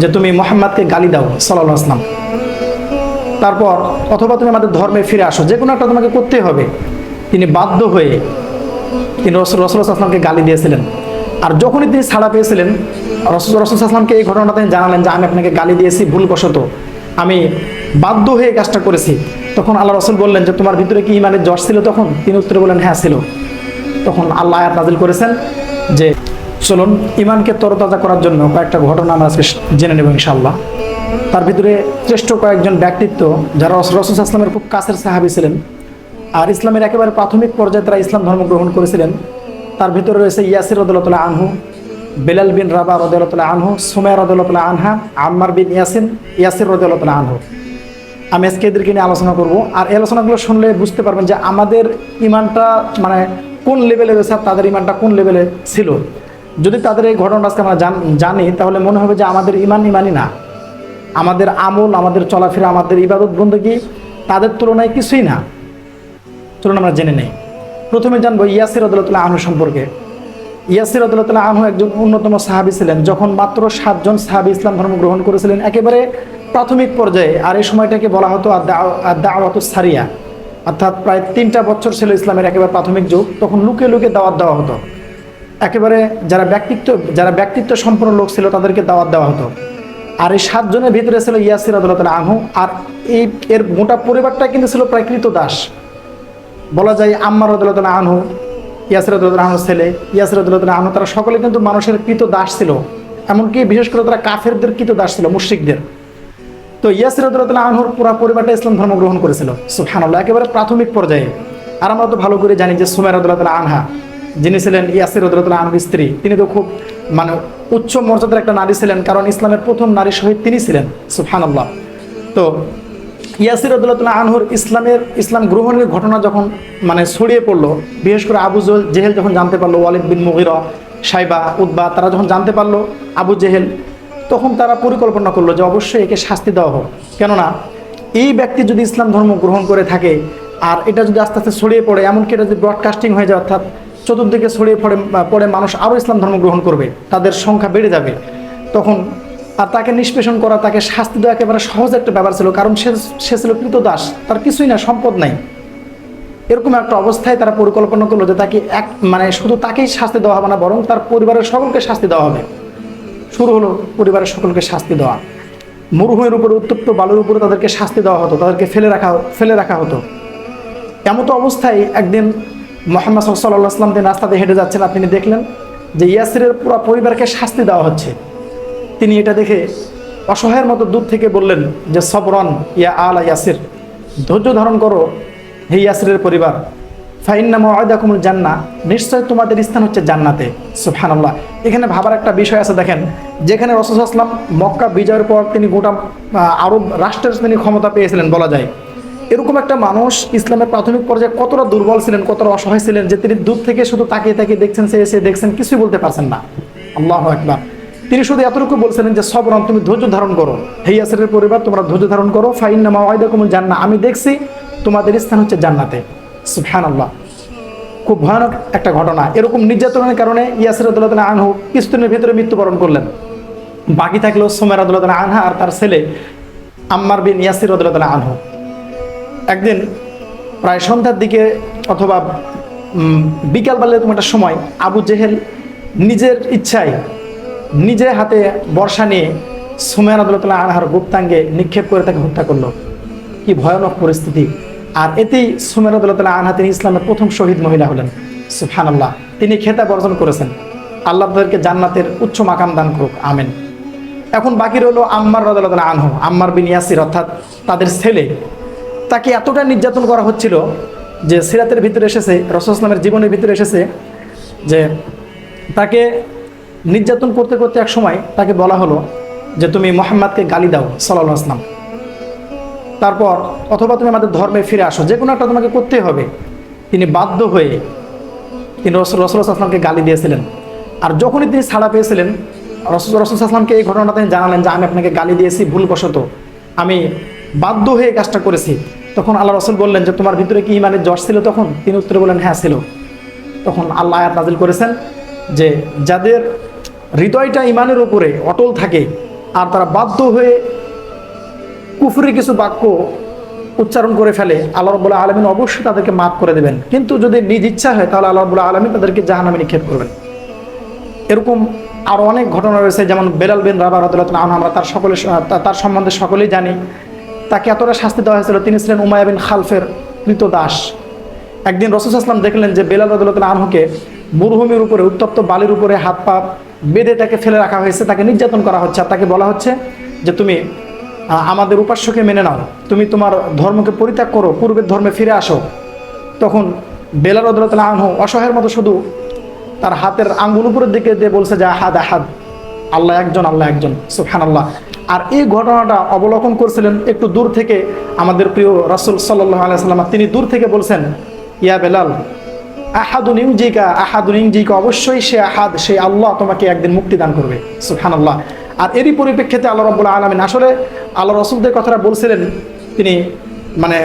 যে তুমি মোহাম্মদকে গালি দাও সাল্লাহ আসলাম তারপর, অথবা তুমি আমাদের ধর্মে ফিরে আসো, যে কোনো একটা তোমাকে করতে হবে। তিনি বাধ্য হয়ে তিনি রসুল রসুল আসলামকে গালি দিয়েছিলেন। আর যখনই তিনি ছাড়া পেয়েছিলেন, রসুল রসুল আসলামকে এই ঘটনাটা তিনি জানালেন যে, আমি আপনাকে গালি দিয়েছি, ভুলবশত। আমি বাধ্য হয়ে কাজটা করেছি। তখন আল্লাহ রসুল বললেন যে, তোমার ভিতরে কি ইমানের জ্বর ছিল তখন? তিনি উত্তরে বললেন হ্যাঁ ছিল। তখন আল্লাহ আয়াত নাজিল করেছেন যে চলুন ইমানকে তরতাজা করার জন্য কয়েকটা ঘটনা আমরা আজকে জেনে নেব ইনশাল্লাহ তার ভিতরে শ্রেষ্ঠ কয়েকজন ব্যক্তিত্ব যারা রসুল আসলামের খুব কাছের সাহাবি ছিলেন আর ইসলামের একেবারে প্রাথমিক পর্যায়ে তারা ইসলাম ধর্ম গ্রহণ করেছিলেন, তার ভিতরে রয়েছে ইয়াসির রদুল্লাহ আনহু, বেলাল বিন রাবা রদুল্লাহ আনহু সুমায় রদুল্লাহ আনহা, আম্মার বিন ইয়াসিন, ইয়াসির রদুল্লাহ আনহু। আমি আজকে এদেরকে নিয়ে আলোচনা করব আর এই আলোচনাগুলো শুনলে বুঝতে পারবেন যে আমাদের ইমানটা মানে কোন লেভেলে রয়েছে তাদের ইমানটা কোন লেভেলে ছিল। যদি তাদের এই ঘটনাটা আজকে আমরা জান- তাহলে মনে হবে যে আমাদের ইমান ইমানই না। আমাদের আমল, আমাদের চলাফেরা, আমাদের ইবাদত বন্দী তাদের তুলনায় কিছুই না। চলুন আমরা জেনে নেই। প্রথমে জানব ইয়াসির রদুল্লাহ আনহু সম্পর্কে। ইয়াসির রদুল্লাহ আনহু একজন অন্যতম সাহাবি ছিলেন, যখন মাত্র সাতজন সাহাবি ইসলাম ধর্ম গ্রহণ করেছিলেন, একেবারে প্রাথমিক পর্যায়ে, আর এই সময়টাকে বলা হতো দাওয়াত সারিয়া। অর্থাৎ প্রায় তিনটা বছর ছিল ইসলামের একেবারে প্রাথমিক যুগ, তখন লুকে লুকে দাওয়াত দেওয়া হতো। একেবারে যারা ব্যক্তিত্ব যারা ব্যক্তিত্ব সম্পন্ন লোক ছিল তাদেরকে দাওয়াত দেওয়া হতো। আর এই সাতজনের ভিতরে ছিল ইয়াসির আদুল্লাহ আনহু। আর এই, এর মোটা পরিবারটা কিন্তু ছিল প্রায় কৃত দাস বলা যায় আম্মার রদুল্লাহ আনহু, ইয়াসির রদুল্লাহ আনহুর ছেলে, ইয়াসির রদুল্লাহ আনহু, তারা সকলে কিন্তু মানুষের কৃত দাস ছিল। এমনকি বিশেষ করে তারা কাফেরদের কৃত দাস ছিল, মুশ্রিকদের। তো ইয়াসির রদুল্লাহ আনহুর পুরা পরিবারটা ইসলাম ধর্ম গ্রহণ করেছিল। সুফহানুল্লাহ একেবারে প্রাথমিক পর্যায়ে। আর আমরা তো ভালো করে জানি যে সুমের আদালত আনহা যিনি ছিলেন ইয়াসির রদুল্লাহ আনহুর স্ত্রী, তিনি তো খুব মানে উচ্চ মর্যাদার একটা নারী ছিলেন, কারণ ইসলামের প্রথম নারী শহীদ তিনি ছিলেন সুফহানুল্লাহ তো ইয়াসির রদুল্লাহ আনহুর ইসলামের, ইসলাম গ্রহণের ঘটনা যখন মানে ছড়িয়ে পড়ল, বিশেষ করে আবু জেহেল যখন জানতে পারল, ওয়ালিদ বিন মুগিরা, সাইবা উদ্বা তারা যখন জানতে পারল আবু জেহেল, তখন তারা পরিকল্পনা করল যে অবশ্যই একে শাস্তি দেওয়া হোক। কেননা, এই ব্যক্তি যদি ইসলাম ধর্ম গ্রহণ করে থাকে, আর এটা যদি আস্তে আস্তে ছড়িয়ে পড়ে, এমনকি এটা যদি ব্রডকাস্টিং হয়ে যায়, অর্থাৎ চতুর্দিকে ছড়িয়ে পড়ে পড়ে মানুষ আরও ইসলাম ধর্ম গ্রহণ করবে, তাদের সংখ্যা বেড়ে যাবে। তখন আর তাকে নিষ্পেষণ করা, তাকে শাস্তি দেওয়া একেবারে সহজ একটা ব্যাপার ছিল, কারণ সে সে ছিল কৃতদাস, তার কিছুই না, সম্পদ নাই। এরকম একটা অবস্থায় তারা পরিকল্পনা করল যে তাকে এক মানে শুধু তাকেই শাস্তি দেওয়া হবে না, বরং তার পরিবারের সকলকে শাস্তি দেওয়া হবে। শুরু হলো পরিবারের সকলকে শাস্তি দেওয়া। মরুভূমির উপরে উত্তপ্ত বালুর উপরে তাদেরকে শাস্তি দেওয়া হতো, তাদেরকে ফেলে রাখা ফেলে রাখা হতো। এমতো অবস্থায় একদিন মোহাম্মদ সাল্লাহ আসলাম তিনি রাস্তাতে হেঁটে যাচ্ছেন, আপনি দেখলেন যে ইয়াসিরের পুরো পরিবারকে শাস্তি দেওয়া হচ্ছে। তিনি এটা দেখে অসহায়ের মতো দূর থেকে বললেন যে, সবরন ইয়া আলা ইয়াসির, ধৈর্য ধারণ করো হে ইয়াসিরের পরিবার। ফাইন্নাম আয়দাকুমুল জান্না, নিশ্চয় তোমাদের স্থান হচ্ছে জান্নাতে। সুফহানাল্লাহ এখানে ভাবার একটা বিষয় আছে, দেখেন, যেখানে রসুল আসলাম মক্কা বিজয়ের পর তিনি গোটা, আরব রাষ্ট্রের তিনি ক্ষমতা পেয়েছিলেন, বলা যায়। এরকম একটা মানুষ ইসলামের প্রাথমিক পর্যায়ে কতটা দুর্বল ছিলেন, কতটা অসহায় ছিলেন যে তিনি দূর থেকে শুধু তাকিয়ে তাকিয়ে দেখছেন, সে এসে দেখছেন, কিছুই বলতে পারছেন না। আল্লাহ একবার তিনি শুধু এতটুকু বলছিলেন যে সবরম তুমি ধৈর্য ধারণ করো। হেয়াসের পরিবার, তোমরা ধৈর্য ধারণ করো। ফাইন নামা ওয়াইদাকুমুল জান্না আমি দেখছি তোমাদের স্থান হচ্ছে জান্নাতে। সুফহান আল্লাহ খুব ভয়ানক একটা ঘটনা। এরকম নির্যাতনের কারণে ইয়াসির আদুল্লাহ আনহু কিছুদিনের ভিতরে মৃত্যুবরণ করলেন। বাকি থাকল সোমের আদুল্লাহ আনহা আর তার ছেলে আম্মার বিন ইয়াসির আদুল্লাহ আনহু। একদিন প্রায় সন্ধ্যার দিকে অথবা উম, বিকালবেলা এরকম একটা সময় আবু জেহেল নিজের ইচ্ছায় নিজে হাতে বর্ষা নিয়ে সুমেন আদুল্লাহ আনহার গুপ্তাঙ্গে নিক্ষেপ করে তাকে হত্যা করল। কি ভয়ানক পরিস্থিতি। আর এতেই সুমেন আদুল্লাহ আনহা তিনি ইসলামের প্রথম শহীদ মহিলা হলেন। সুফহান আল্লাহ তিনি খেতাব অর্জন করেছেন। আল্লাহ তাদেরকে জান্নাতের উচ্চ মাকাম দান করুক। আমেন। এখন বাকি রইল আম্মার রদাল্লাহ আনহু আম্মার বিন ইয়াসির অর্থাৎ তাদের ছেলে তাকে এতটা নির্যাতন করা হচ্ছিল যে সিরাতের ভিতরে এসেছে, রসুল ইসলামের জীবনের ভিতরে এসেছে যে তাকে নির্যাতন করতে করতে এক সময় তাকে বলা হলো যে তুমি মোহাম্মদকে গালি দাও সাল্লাহ আসলাম তারপর অথবা তুমি আমাদের ধর্মে ফিরে আসো, যে কোনো একটা তোমাকে করতে হবে। তিনি বাধ্য হয়ে তিনি রসুল রসুল আসলামকে গালি দিয়েছিলেন। আর যখনই তিনি ছাড়া পেয়েছিলেন, রসুল রসুল আসলামকে এই ঘটনাটা তিনি জানালেন যে, আমি আপনাকে গালি দিয়েছি, ভুলবশত। আমি বাধ্য হয়ে কাজটা করেছি। তখন আল্লাহ রসুল বললেন যে, তোমার ভিতরে কি ইমানের জ্বর ছিল তখন? তিনি উত্তরে বললেন হ্যাঁ ছিল। তখন আল্লাহ আয়াত নাজিল করেছেন যে, যাদের হৃদয়টা ইমানের উপরে অটল থাকে আর তারা বাধ্য হয়ে কুফরি কিছু বাক্য উচ্চারণ করে ফেলে, আল্লাহ রবুল্লাহ আলমিন অবশ্যই তাদেরকে মাফ করে দেবেন। কিন্তু যদি নিজ ইচ্ছা হয়, তাহলে আল্লাহ রবুল্লাহ আলমিন তাদেরকে জাহানামে নিক্ষেপ করবেন। এরকম আরও অনেক ঘটনা রয়েছে, যেমন বেলাল বিন রাবা রদুল্লাহ আমরা তার সকলে তার সম্বন্ধে সকলেই জানি। তাকে এতটা শাস্তি দেওয়া হয়েছিল, তিনি ছিলেন উমায়া বিন খালফের মৃত দাস। একদিন রসুল আসলাম দেখলেন যে বেলাল রদুল্লাহ আনহুকে মরুভূমির উপরে, উত্তপ্ত বালির উপরে হাত পা বেঁধে তাকে ফেলে রাখা হয়েছে, তাকে নির্যাতন করা হচ্ছে। আর তাকে বলা হচ্ছে যে তুমি আমাদের উপাস্যকে মেনে নাও। তুমি তোমার ধর্মকে পরিত্যাগ করো, পূর্বের ধর্মে ফিরে আসো। তখন বেলাল রদুল্লাহ আনহু অসহায়ের মতো শুধু তার হাতের আঙ্গুল উপরের দিকে দিয়ে বলছে যে হাদ আহাদ, আল্লাহ একজন আল্লাহ একজন সুফহান আল্লাহ আর এই ঘটনাটা অবলোকন করছিলেন একটু দূর থেকে আমাদের প্রিয় রাসুল সাল্লাহ আলাইসাল্লাম তিনি দূর থেকে বলছেন, ইয়া বেলাল, আহাদুন ইংজিকা আহাদুন ইংজিকা অবশ্যই সে আহাদ, সে আল্লাহ তোমাকে একদিন মুক্তি দান করবে। সুফহান আল্লাহ আর এরই পরিপ্রেক্ষিতে আল্লাহ রব্বুল্লাহ আলমিন, আসলে আল্লাহ রসুলদের কথাটা বলছিলেন, তিনি মানে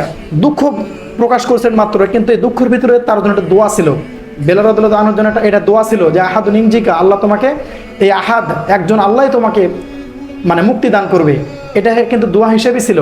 দুঃখ প্রকাশ করছেন মাত্র, কিন্তু এই দুঃখের ভিতরে তার জন্য একটা দোয়া ছিল। বেলারদুল্লাহ আনোর জন্য একটা, এটা দোয়া ছিল যে, আহাদুন ইংজিকা আল্লাহ তোমাকে, এই আহাদ, একজন আল্লাহ তোমাকে মানে মুক্তি দান করবে। এটা কিন্তু দোয়া হিসেবে ছিল।